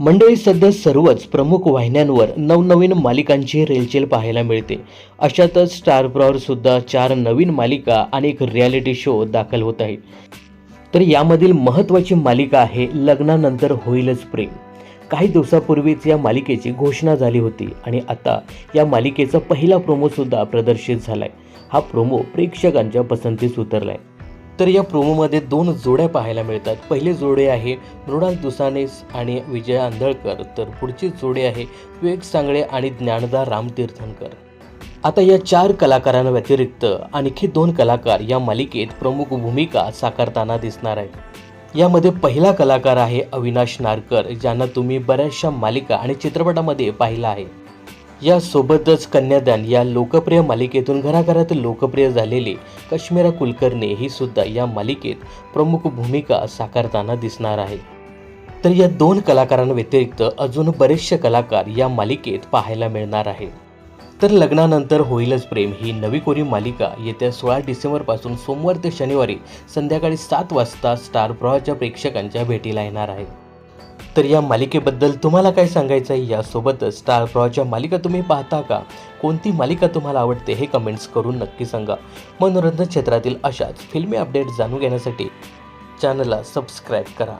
मंडळी सध्या सर्वच प्रमुख वाहिन्यांवर नवनवीन मालिकांची रेलचेल पाहायला मिळते. अशातच स्टार प्रॉवर सुद्धा चार नवीन मालिका आणि एक रियालिटी शो दाखल होत आहे. तर यामधील महत्त्वाची मालिका आहे लग्नानंतर होईलच प्रेम. काही दिवसापूर्वीच या मालिकेची घोषणा झाली होती आणि आता या मालिकेचा पहिला प्रोमोसुद्धा प्रदर्शित झालाय. हा प्रोमो प्रेक्षकांच्या पसंतीस उतरलाय. तर या प्रोमोमध्ये दोन जोड्या पाहायला मिळतात. पहिले जोडे आहे मृणाल दुसानेस आणि विजय आंधळकर. तर पुढची जोडे आहे विवेक सांगळे आणि ज्ञानदा रामतीर्थनकर आता या चार कलाकारांव्यतिरिक्त आणखी दोन कलाकार या मालिकेत प्रमुख भूमिका साकारताना दिसणार आहेत. यामध्ये पहिला कलाकार आहे अविनाश नारकर ज्यांना तुम्ही बऱ्याचशा मालिका आणि चित्रपटामध्ये पाहिला आहे. यासोबतच कन्यादान या लोकप्रिय मालिकेतून घराघरात लोकप्रिय झालेली कश्मीरा कुलकर्णी ही सुद्धा या मालिकेत प्रमुख भूमिका साकारताना दिसणार आहे. तर या दोन कलाकारांव्यतिरिक्त अजून बरेचसे कलाकार या मालिकेत पाहायला मिळणार आहे तर लग्नानंतर होईलच प्रेम ही नवी कोरी मालिका येत्या सोळा डिसेंबरपासून सोमवार ते शनिवारी संध्याकाळी सात वाजता स्टार प्रवाहाच्या प्रेक्षकांच्या भेटीला येणार आहे. तर या मालिकेबद्दल तुम्हाला काय सांगायचं आहे? यासोबतच स्टार प्रॉच्या मालिका तुम्ही पाहता का? कोणती मालिका तुम्हाला आवडते हे कमेंट्स करून नक्की सांगा. मनोरंजन क्षेत्रातील अशाच फिल्मी अपडेट जाणून घेण्यासाठी चॅनलला सबस्क्राईब करा.